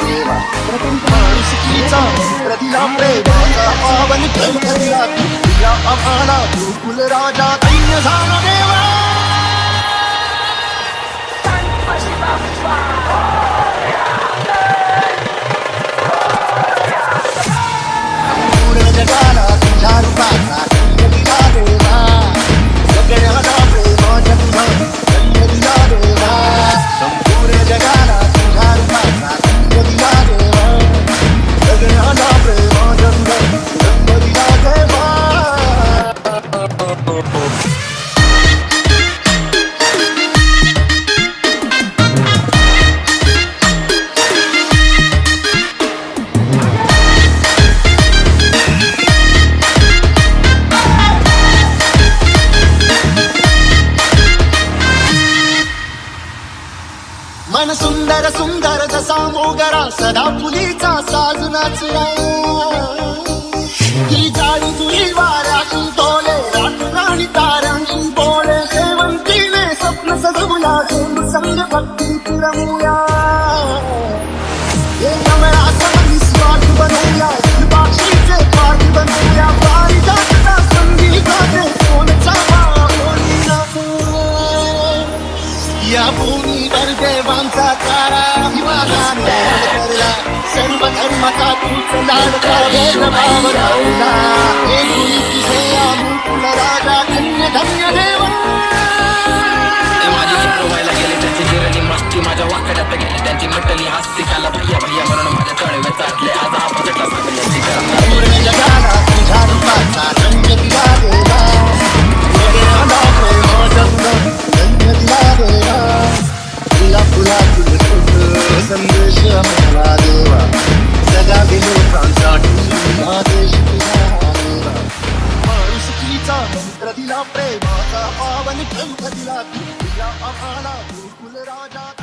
देवा माणुसकीचा प्रतिला प्रेमाचा पावन ग्रंथ दिला आम्हाला गोकुल राजा झाला मन सुंदर सुंदर जसा मोगरा सदा फुलीचा साज नाचला ही जाळी तुझी वाऱ्यातून तोले राणी तारांतून बोले शेवंतीने स्वप्न सजवूया देव संग भक्ती रमूया देवांचा तारा करला सर्व धर्माचा तूच लाडका तुझे राजा धन्य धन्य देवा. माझी चित्र व्हायला गेले त्यांची मस्ती माझ्या वाकड्यात गेली त्यांची मिटली हस्ती काला प्रेमाचा पावन ग्रंथ दिला आम्हाला गोकुल राजा